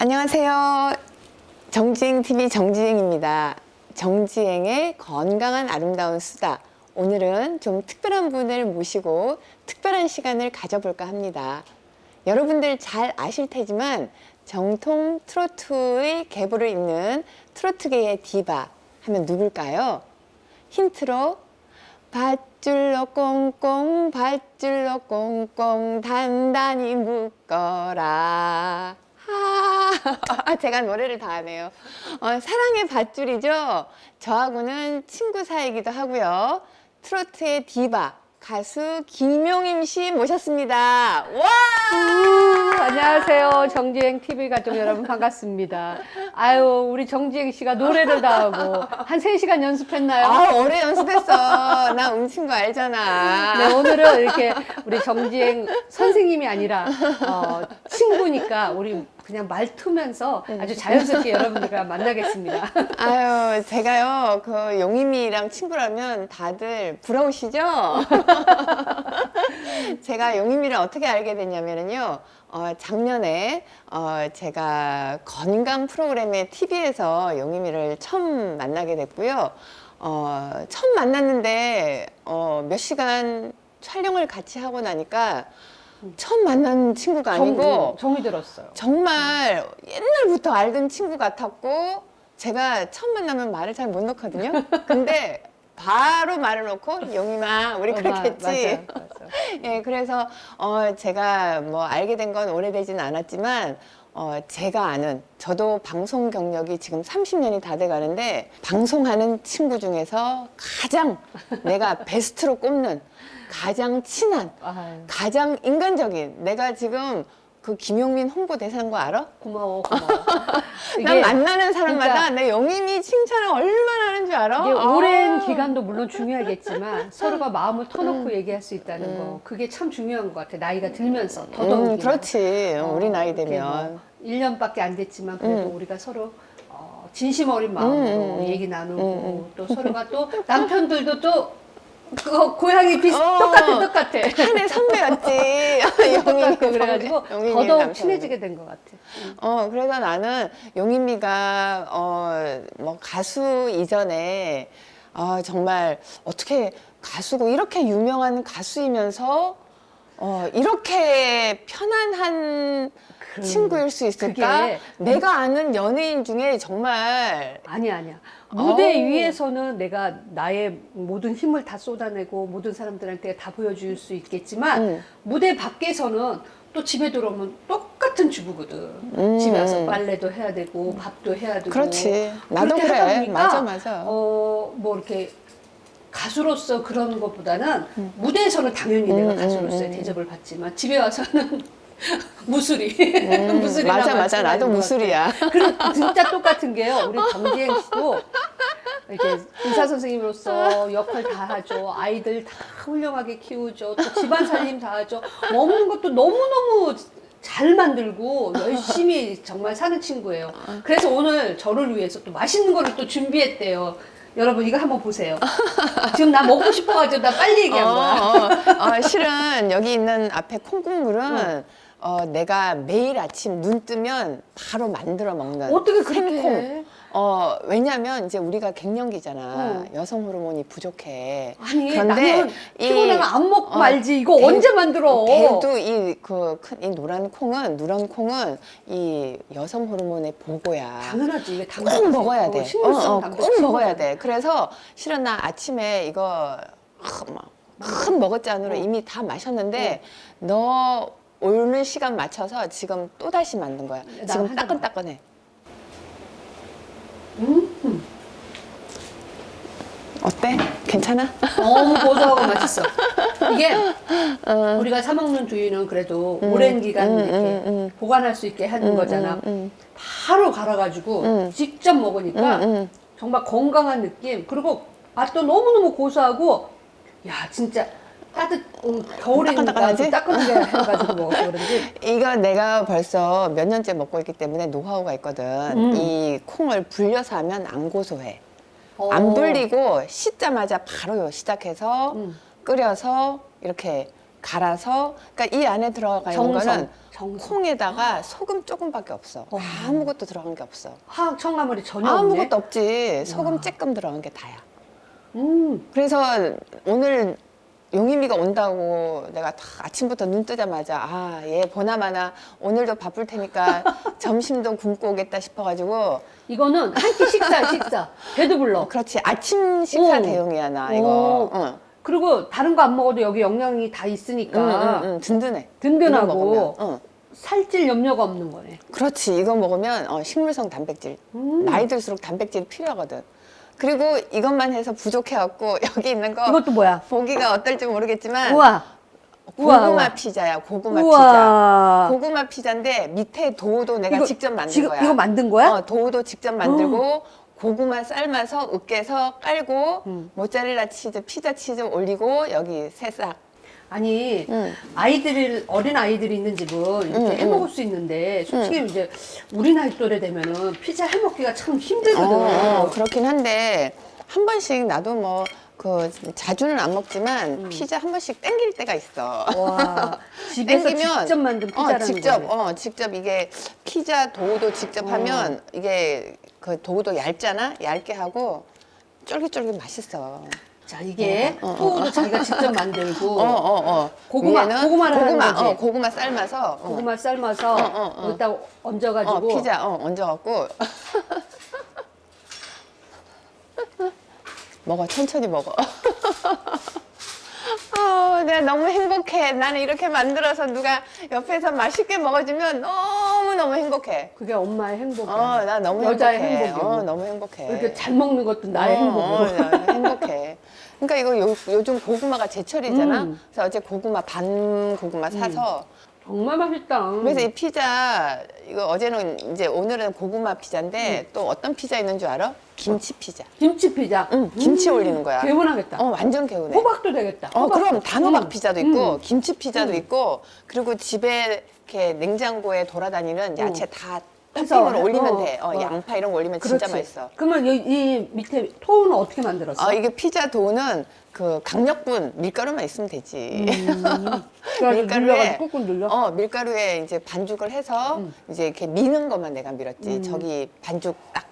안녕하세요. 정지행 TV 정지행입니다. 정지행의 건강한 아름다운 수다. 오늘은 좀 특별한 분을 모시고 특별한 시간을 가져볼까 합니다. 여러분들 잘 아실 테지만 정통 트로트의 계보를 잇는 트로트계의 디바 하면 누굴까요? 힌트로 밧줄로 꽁꽁 밧줄로 꽁꽁 단단히 묶어라 아, 제가 노래를 다 하네요. 어, 사랑의 밧줄이죠? 저하고는 친구 사이기도 하고요. 트로트의 디바 가수 김용임 씨 모셨습니다. 와! 안녕하세요. 정지행 TV 가족 여러분 반갑습니다. 아유, 우리 정지행 씨가 노래를 다 하고 한 3시간 연습했나요? 아, 오래 연습했어. 나 음친 거 알잖아. 네, 오늘은 이렇게 우리 정지행 선생님이 아니라 어, 친구니까 우리 그냥 말투면서 아주 자연스럽게 여러분들과 만나겠습니다. 아유, 제가요, 그 용임이랑 친구라면 다들 부러우시죠? 제가 용임이를 어떻게 알게 됐냐면요, 어, 작년에, 어, 제가 건강 프로그램의 TV에서 용임이를 처음 만나게 됐고요. 어, 처음 만났는데, 어, 몇 시간 촬영을 같이 하고 나니까, 처음 만난 친구가 아니고, 정, 정이 들었어요. 정말 옛날부터 알던 친구 같았고 제가 처음 만나면 말을 잘 못 놓거든요. 근데 바로 말을 놓고 용임아 우리 어, 그렇게 마- 했지. 맞아요, 맞아요. 예, 그래서 어 제가 뭐 알게 된 건 오래되진 않았지만 어 제가 아는 저도 방송 경력이 지금 30년이 다 돼 가는데 방송하는 친구 중에서 가장 내가 베스트로 꼽는 가장 친한 아유, 가장 인간적인 내가 지금 그 김용민 홍보대사인 거 알아? 고마워, 고마워. 난 만나는 사람마다 진짜 내 용임이 칭찬을 얼마나 하는 줄 알아? 이게 아. 오랜 기간도 물론 중요하겠지만 서로가 마음을 터놓고 얘기할 수 있다는 거 그게 참 중요한 것 같아. 나이가 들면서 더더욱이. 음, 그렇지 어, 우리 나이 이렇게 되면 뭐 1년밖에 안 됐지만 그래도 우리가 서로 어, 진심 어린 마음으로 음, 음, 얘기 나누고 음, 또 서로가 또 남편들도 또 그 고향이 비슷 어. 똑같아 똑같아. 한해 선배였지 용임이 똑같고 그래가지고 용임이 더더욱. 친해지게 된 것 같아. 어 그래서 나는 용임이가 어뭐 가수 이전에 어 정말 어떻게 가수고 이렇게 유명한 가수이면서 어 이렇게 편안한 그- 친구일 수 있을까? 내가 아는 연예인 중에 정말 아니야 아니야. 무대 어우. 위에서는 내가 나의 모든 힘을 다 쏟아내고 모든 사람들한테 다 보여줄 수 있겠지만 음. 무대 밖에서는 또 집에 들어오면 똑같은 주부거든. 음. 집에 와서 빨래도 해야 되고 밥도 해야 되고. 그렇지. 나도 그렇게 그래. 하다 보니까 맞아, 맞아. 어, 뭐 이렇게 가수로서 그런 것보다는 무대에서는 당연히 내가 음, 가수로서의 음, 음. 대접을 받지만 집에 와서는 무술이 음, 무술이랑 맞아 맞아 나도 무술이야. 그리고 진짜 똑같은 게요. 우리 정지행 씨도 이렇게 의사 선생님으로서 역할 다 하죠. 아이들 다 훌륭하게 키우죠. 또 집안 살림 다 하죠. 먹는 것도 너무너무 잘 만들고 열심히 정말 사는 친구예요. 그래서 오늘 저를 위해서 또 맛있는 거를 또 준비했대요. 여러분 이거 한번 보세요. 지금 나 먹고 싶어가지고 나 빨리 얘기한 거야. 어, 어, 어, 실은 여기 있는 앞에 콩국물은 어, 내가 매일 아침 눈 뜨면 바로 만들어 먹는 어떻게 그렇게 생콩. 해? 어, 왜냐면 이제 우리가 갱년기잖아. 어. 여성 호르몬이 부족해. 아니 그런데 나는 이- 피곤하면 안 먹고 어, 말지 이거 배- 언제 만들어? 배도 이그이 노란 콩은 누런 콩은 이 여성 호르몬의 보고야. 당연하지 이게 꼭 단백질 먹어야 돼. 어, 식물성 어, 어, 꼭 먹어야 돼. 그래서 실은 나 아침에 이거 큰 머그잔으로 어. 이미 다 마셨는데 너 오는 시간 맞춰서 지금 또 다시 만든 거야. 나 지금 따끈따끈해. 음, 어때? 괜찮아? 너무 고소하고 맛있어. 이게 우리가 사 먹는 두유는 그래도 오랜 기간 음, 이렇게 음, 음. 보관할 수 있게 하는 거잖아. 음, 음, 바로 갈아가지고 음. 직접 먹으니까 음, 음. 정말 건강한 느낌. 그리고 맛도 너무너무 고소하고 야 진짜 따뜻 음, 겨울이니까 따끈따끈하지? 좀 따끈하게 해가지고 먹어서 그런지 이거 내가 벌써 몇 년째 먹고 있기 때문에 노하우가 있거든. 음. 이 콩을 불려서 하면 안 고소해. 어. 안 불리고 씻자마자 바로 시작해서 음. 끓여서 이렇게 갈아서 그러니까 이 안에 들어가 있는 정성. 거는 정성. 콩에다가 소금 조금밖에 없어. 어. 아무것도 들어간 게 없어. 화학 첨가물이 전혀 없네. 아무것도 없지. 소금 쬐끔 들어간 게 다야. 음. 그래서 오늘 용임이가 온다고 내가 다 아침부터 눈 뜨자마자 아 얘 보나마나 오늘도 바쁠 테니까 점심도 굶고 오겠다 싶어가지고 이거는 한 끼 식사 식사 배도 불러. 그렇지 아침 식사 오. 대용이야 나 오. 이거 응. 그리고 다른 거 안 먹어도 여기 영양이 다 있으니까 응, 응, 응, 든든해 든든하고 이거 먹으면. 응. 살찔 염려가 없는 거네. 그렇지 이거 먹으면 어, 식물성 단백질 음. 나이 들수록 단백질이 필요하거든 그리고 이것만 해서 부족해갖고 여기 있는 거 이것도 뭐야? 보기가 어떨지 모르겠지만 우와. 우와, 고구마 우와. 피자야 고구마 피자 우와. 고구마 피자인데 밑에 도우도 내가 이거 직접 만든 지금 거야. 이거 만든 거야? 어, 도우도 직접 만들고 고구마 삶아서 으깨서 깔고 음. 모짜렐라 치즈, 피자 치즈 올리고 여기 새싹. 아니 응. 아이들이 어린 아이들이 있는 집은 이렇게 응, 해 먹을 수 있는데 솔직히 이제 우리 나이 또래 되면은 피자 해 먹기가 참 힘들거든. 어, 어, 그렇긴 한데 한 번씩 나도 뭐 그 자주는 안 먹지만 음. 피자 한 번씩 땡길 때가 있어. 와 집에서 땡기면 직접 만든 피자라는 어, 직접 거네. 어 직접 이게 피자 도우도 직접 어. 하면 이게 그 도우도 얇잖아 얇게 하고 쫄깃쫄깃 맛있어. 자 이게 어, 어, 어. 토우도 자기가 직접 만들고 어, 어, 어. 고구마, 위에는 고구마를 하는 고구마, 거지? 어, 고구마 삶아서. 어. 고구마 삶아서 어, 어, 어. 여기다 얹어가지고 어, 피자, 어, 얹어갖고. 먹어, 천천히 먹어. 어, 내가 너무 행복해. 나는 이렇게 만들어서 누가 옆에서 맛있게 먹어주면 너무 너무 행복해. 그게 엄마의 행복이야. 어, 나 너무 여자의 행복해. 행복이고. 어, 너무 행복해. 이렇게 잘 먹는 것도 나의 어, 행복이고. 어, 나 행복해. 그러니까 이거 요, 요즘 고구마가 제철이잖아. 음. 그래서 어제 고구마 반 고구마 사서 정말 맛있다. 그래서 이 피자 이거 어제는 이제 오늘은 고구마 피자인데 또 어떤 피자 있는 줄 알아? 김치 피자. 김치 피자. 응, 김치 올리는 거야. 개운하겠다. 어, 완전 개운해. 호박도 되겠다. 어, 호박도. 그럼 단호박 음. 피자도 있고 음. 김치 피자도 음. 있고 그리고 집에 이렇게 냉장고에 돌아다니는 야채 다 해서, 토핑으로 올리면 어, 돼. 어, 어. 양파 이런 거 올리면 진짜 그렇지. 맛있어. 그러면 이, 이 밑에 토우는 어떻게 만들었어? 어, 이게 피자 도우는 그 강력분 밀가루만 있으면 되지. 음. 눌려가지고 꾹꾹 눌려. 어, 밀가루에 이제 반죽을 해서 음. 이제 이렇게 미는 것만 내가 밀었지. 음. 저기 반죽 딱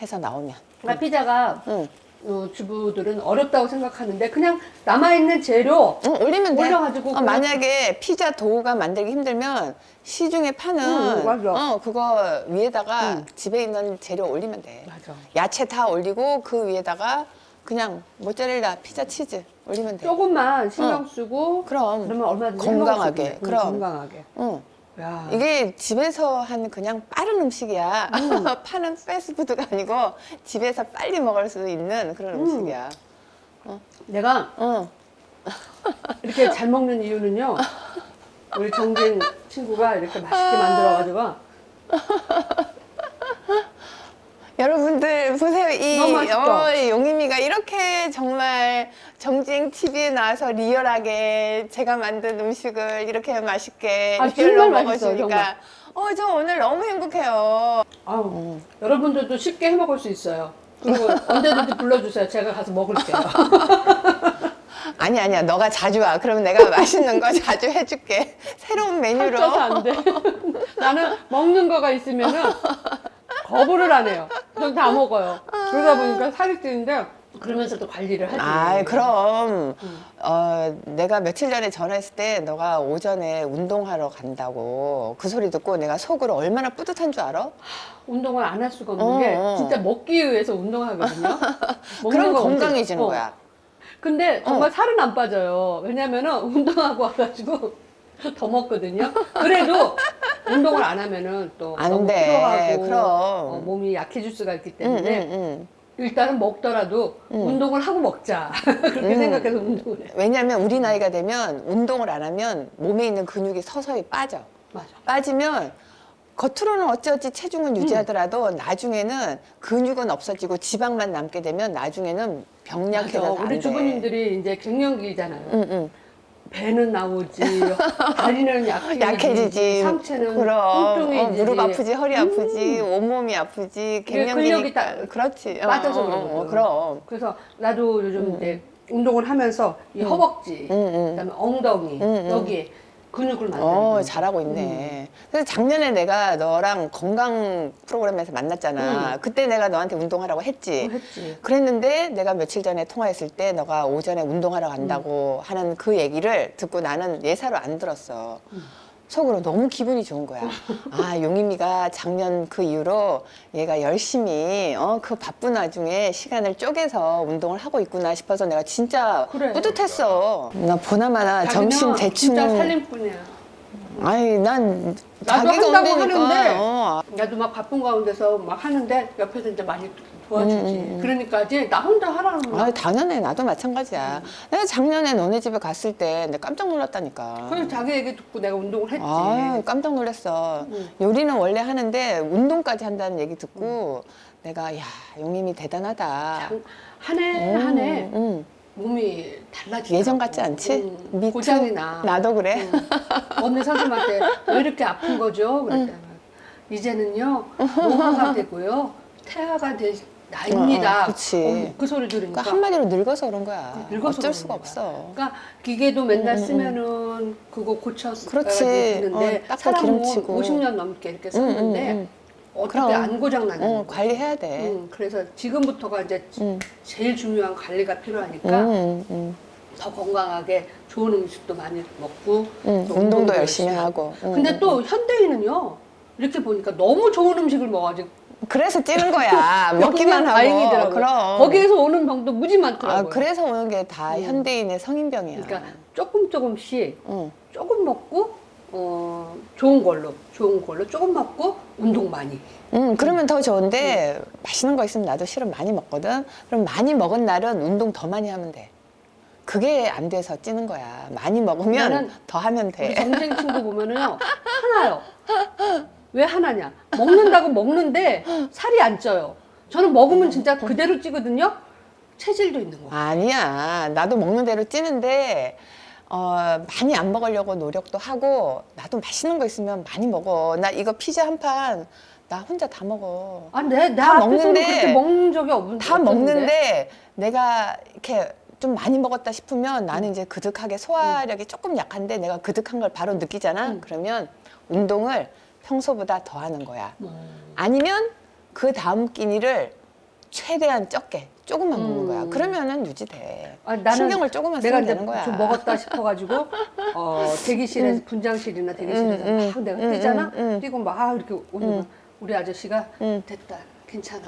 해서 나오면. 그러니까 피자가 응. 어, 주부들은 어렵다고 생각하는데 그냥 남아있는 재료 응, 올리면 돼. 올려가지고 어, 그냥- 만약에 피자 도우가 만들기 힘들면 시중에 파는 응, 맞아. 어, 그거 위에다가 응. 집에 있는 재료 올리면 돼. 맞아. 야채 다 올리고 그 위에다가 그냥 모짜렐라 피자 치즈 올리면 돼. 조금만 신경 쓰고 그럼. 그러면 얼마든지 건강하게, 해먹을 수 있네. 응, 그럼. 건강하게. 응. 야. 이게 집에서 한 그냥 빠른 음식이야. 음. 파는 패스트푸드가 아니고 집에서 빨리 먹을 수 있는 그런 음. 음식이야. 내가 응. 이렇게 잘 먹는 이유는요. 우리 정진 친구가 이렇게 맛있게 만들어가지고 여러분들 보세요. 이? 어, 용임이가 이렇게 정말 정지행 TV에 나와서 리얼하게 제가 만든 음식을 이렇게 맛있게 아, 리얼로 정말 맛있어요, 먹어주니까 어, 저 오늘 너무 행복해요. 음. 여러분들도 쉽게 해 먹을 수 있어요. 그리고 언제든지 불러주세요. 제가 가서 먹을게요. 아니 아니야. 너가 자주 와. 그러면 내가 맛있는 거 자주 해줄게. 새로운 메뉴로. 안 돼. 나는 먹는 거가 있으면은 거부를 안 해요. 전 다 먹어요. 그러다 보니까 살이 찌는데 그러면서도 관리를 하지. 아, 그럼 음. 어, 내가 며칠 전에 전화했을 때 너가 오전에 운동하러 간다고 그 소리 듣고 내가 속으로 얼마나 뿌듯한 줄 알아? 운동을 안 할 수가 없는 어, 게 어. 진짜 먹기 위해서 운동하거든요. 먹는 그럼 거 건강해지는 어. 거야. 근데 정말 살은 안 빠져요. 왜냐면은 운동하고 와가지고 더 먹거든요. 그래도 운동을 안 하면은 또 안 너무 돼. 피로하고 그럼. 어, 몸이 약해질 수가 있기 응, 때문에 응, 응. 일단은 먹더라도 음. 운동을 하고 먹자. 그렇게 음. 생각해서 운동을 해. 왜냐면 우리 나이가 되면 운동을 안 하면 몸에 있는 근육이 서서히 빠져. 맞아. 빠지면 겉으로는 어찌어찌 체중은 유지하더라도 나중에는 근육은 없어지고 지방만 남게 되면 나중에는 맞아. 병약해져서 안 우리 돼. 주부님들이 이제 갱년기잖아요. 응, 응. 배는 나오지, 다리는 약해지지, 약해지지. 상체는 그럼 뚱뚱해지지. 어, 무릎 아프지, 허리 아프지, 온몸이 아프지, 이게 근력이 갱년기니까 다 그렇지. 어, 빠져서 어, 어, 그런 어. 그럼. 그래서 나도 요즘 음. 이제 운동을 하면서 이 허벅지, 응, 응. 그다음에 엉덩이 응, 응. 여기에 근육을 만드는 어. 잘하고 있네. 그래서 작년에 내가 너랑 건강 프로그램에서 만났잖아. 그때 내가 너한테 운동하라고 했지. 음. 했지. 그랬는데 내가 며칠 전에 통화했을 때 너가 오전에 운동하러 간다고 하는 그 얘기를 듣고 나는 예사로 안 들었어. 속으로 너무 기분이 좋은 거야. 아, 용임이가 작년 그 이후로 얘가 열심히 어, 그 바쁜 와중에 시간을 쪼개서 운동을 하고 있구나 싶어서 내가 진짜 그래. 뿌듯했어. 나 보나마나 점심 대충 진짜 살림꾼이야. 아니, 난 나도 자기가 한다고. 하는데 어, 나도 막 바쁜 가운데서 막 하는데 옆에서 이제 많이 도와주지. 음, 그러니까 이제 나 혼자 하라는 거야. 아, 당연해. 나도 마찬가지야. 내가 작년에 너네 집에 갔을 때 내가 깜짝 놀랐다니까. 그래서 자기 얘기 듣고 내가 운동을 했지. 아, 깜짝 놀랐어. 응. 요리는 원래 하는데 운동까지 한다는 얘기 듣고 내가 야, 용임이 대단하다. 한 해 음, 한해 음. 몸이 달라지고 예전 같지 않지? 미투? 고장이 나. 나도 그래. 응. 언니 선생님한테 왜 이렇게 아픈 거죠? 그랬더니 이제는요 노화가 되고요 태아가 될 나이입니다. 어, 어, 그치. 어, 그 소리 들으니까 그러니까 한마디로 늙어서 그런 거야. 늙어서 어쩔 수가 거야. 없어. 그러니까 기계도 맨날 음, 음, 쓰면은 그거 고쳐서 그렇지. 되는데 어, 닦고 사람은 기름치고. 50년 넘게 이렇게 응, 썼는데 응, 응. 어떻게 그럼. 안 고장 나는 어, 거야. 관리해야 돼. 응, 그래서 지금부터가 이제 응, 제일 중요한 관리가 필요하니까 응, 응, 더 건강하게 좋은 음식도 많이 먹고 응. 또 운동도 열심히 하고. 응, 근데 응, 또 현대인은요 이렇게 보니까 너무 좋은 음식을 먹어가지고 그래서 찌는 거야. 먹기만 하고. 다행이더라고요. 그럼. 거기에서 오는 병도 무지 많더라고요. 아, 그래서 오는 게 다 음. 현대인의 성인병이야. 그러니까 조금 조금씩 응. 조금 먹고 어 좋은 걸로 좋은 걸로 조금 먹고 운동 많이. 응, 그러면 더 좋은데 맛있는 거 있으면 나도 실은 많이 먹거든. 그럼 많이 먹은 날은 운동 더 많이 하면 돼. 그게 안 돼서 찌는 거야. 많이 먹으면 나는 더 하면 우리 돼. 경쟁 친구 보면은요 하나요. 왜 하나냐? 먹는다고 먹는데 살이 안 쪄요. 저는 먹으면 진짜 그대로 찌거든요. 체질도 있는 거. 아니야. 나도 먹는 대로 찌는데 어, 많이 안 먹으려고 노력도 하고 나도 맛있는 거 있으면 많이 먹어. 나 이거 피자 한 판 나 혼자 다 먹어. 아, 내, 내다 앞에서는 먹는데 그렇게 먹는 적이 없는데. 다 먹는데 내가 이렇게 좀 많이 먹었다 싶으면 나는 이제 그득하게 소화력이 조금 약한데 내가 그득한 걸 바로 느끼잖아. 음. 그러면 운동을 평소보다 더 하는 거야. 음. 아니면 그 다음 끼니를 최대한 적게 조금만 먹는 음. 거야. 그러면은 유지돼. 아, 나는 신경을 조금만 내가 쓰면 이제 되는 거야. 좀 먹었다 싶어가지고 어, 대기실에 분장실이나 대기실에서 음, 음. 막 내가 음, 뛰잖아 음, 음. 뛰고 막 이렇게 오면 우리 아저씨가 음. 됐다 괜찮아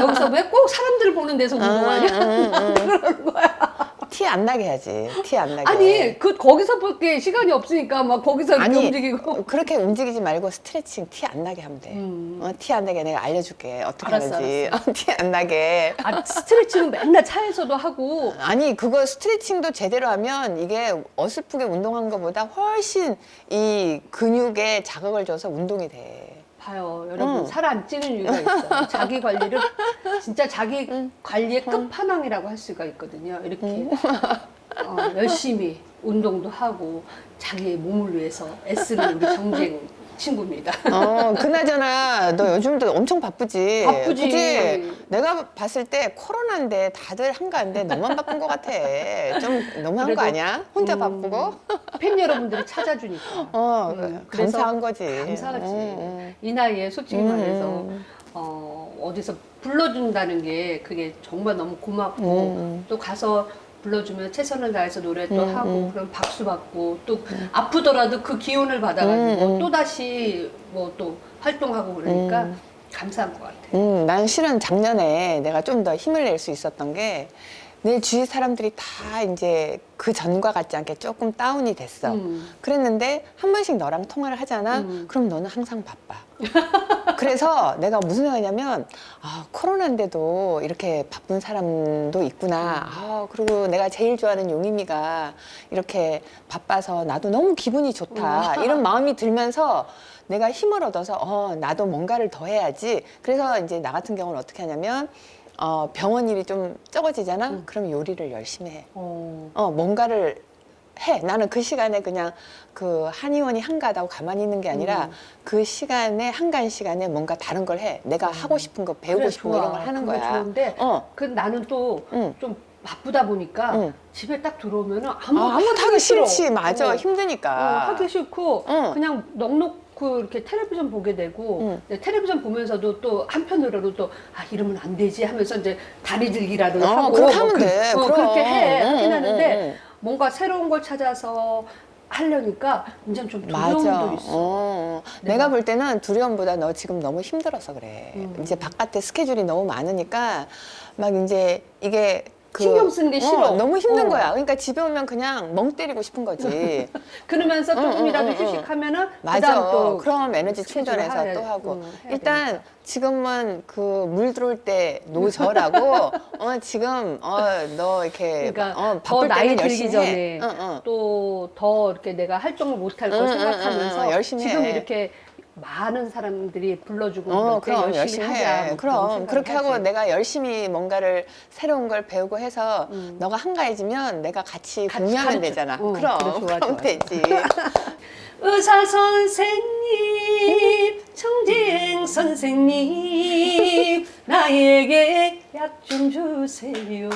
여기서 왜 꼭 사람들 보는 데서 운동하냐 음, 그러는 거야 티 안 나게 해야지. 티 안 나게. 아니 그 거기서 볼 게 시간이 없으니까 막 거기서 이렇게 아니, 움직이고 그렇게 움직이지 말고 스트레칭 티 안 나게 하면 돼. 음. 어, 티 안 나게 내가 알려줄게. 어떻게 알았어, 하는지. 티 안 나게. 아 스트레칭은 맨날 차에서도 하고 아니 그거 스트레칭도 제대로 하면 이게 어설프게 운동한 것보다 훨씬 이 근육에 자극을 줘서 운동이 돼. 봐요. 여러분 음. 살안 찌는 이유가 있어요. 자기 관리를 진짜 자기 음. 관리의 끝판왕이라고 할 수가 있거든요. 이렇게 어, 열심히 운동도 하고 자기의 몸을 위해서 애쓰는 우리 경쟁 친구입니다 어, 그나저나 너 요즘도 엄청 바쁘지. 바쁘지. 그치? 내가 봤을 때 코로나인데 다들 한가한데 너만 바쁜 것 같아. 좀 너무한 그래도, 거 아니야? 혼자 음, 바쁘고? 팬 여러분들이 찾아주니까 어, 음, 그래서 감사한 거지. 감사하지 음, 이 나이에 솔직히 음, 말해서 음. 어, 어디서 불러준다는 게 그게 정말 너무 고맙고 음. 또 가서 불러주면 최선을 다해서 노래도 음, 하고 음. 그럼 박수 받고 또 아프더라도 그 기운을 받아가지고 음, 음. 또 다시 뭐 또 활동하고 그러니까 음. 감사한 것 같아요. 음, 난 실은 작년에 내가 좀 더 힘을 낼 수 있었던 게 내 주위 사람들이 다 이제 그 전과 같지 않게 조금 다운이 됐어. 음. 그랬는데 한 번씩 너랑 통화를 하잖아. 음. 그럼 너는 항상 바빠. 그래서 내가 무슨 생각이냐면 아 코로나인데도 이렇게 바쁜 사람도 있구나. 아 그리고 내가 제일 좋아하는 용임이가 이렇게 바빠서 나도 너무 기분이 좋다. 이런 마음이 들면서 내가 힘을 얻어서 어 나도 뭔가를 더 해야지. 그래서 이제 나 같은 경우는 어떻게 하냐면 어 병원 일이 좀 적어지잖아. 그럼 요리를 열심히 해. 어. 어, 뭔가를 해. 나는 그 시간에 그냥 그 한의원이 한가하다고 가만히 있는 게 아니라 음. 그 시간에 한가한 시간에 뭔가 다른 걸 해. 내가 하고 싶은 거 배우고 그래, 싶은 거 좋아. 이런 걸 하는 그거 거야. 좋은데 어, 그 나는 또 응. 좀 바쁘다 보니까 응. 집에 딱 들어오면은 아무 아, 아무것도 하기 싫어. 싫지. 맞아. 어. 힘드니까. 어, 하기 싫고 응. 그냥 넉넉 히 이렇게 텔레비전 보게 되고 응. 네, 텔레비전 보면서도 또 한편으로는 또 아 이러면 안 되지 하면서 이제 다리 들기라도 어, 하고 그렇게 뭐 하면 그- 돼. 어, 그럼. 그렇게 해 응, 하긴 응, 하는데. 뭔가 새로운 걸 찾아서 하려니까 이제 좀 두려움도 맞아. 있어. 어. 내가- 내가 볼 때는 두려움보다 너 지금 너무 힘들어서 그래. 음. 이제 바깥에 스케줄이 너무 많으니까 막 이제 이게 그 신경 쓰는 게 싫어. 어, 너무 힘든 어. 거야. 그러니까 집에 오면 그냥 멍 때리고 싶은 거지. 그러면서 응, 조금이라도 응, 응, 응. 휴식하면은 맞아. 그다음 또 그럼 에너지 스케줄을 충전해서 해야- 또 하고. 응, 해야 일단. 지금은 그 물 들어올 때 노저라고. 어 지금 어 너 이렇게 그러니까 어, 더 바쁠 나이 때는 들기 열심히 전에 해. 응, 응. 또 더 이렇게 내가 활동을 못할 걸 응, 응, 생각하면서 열심히 지금 해. 이렇게 많은 사람들이 불러주고 어, 그럼 열심히, 열심히 하자. 해. 뭐 그럼 그렇게 하고 하지. 내가 열심히 뭔가를 새로운 걸 배우고 해서 음. 너가 한가해지면 내가 같이 같이 공유하면. 되잖아. 어, 그럼 그래, 좋아, 그럼 좋아, 되지. 의사 선생님, 정재행 선생님, 나에게 약 좀 주세요.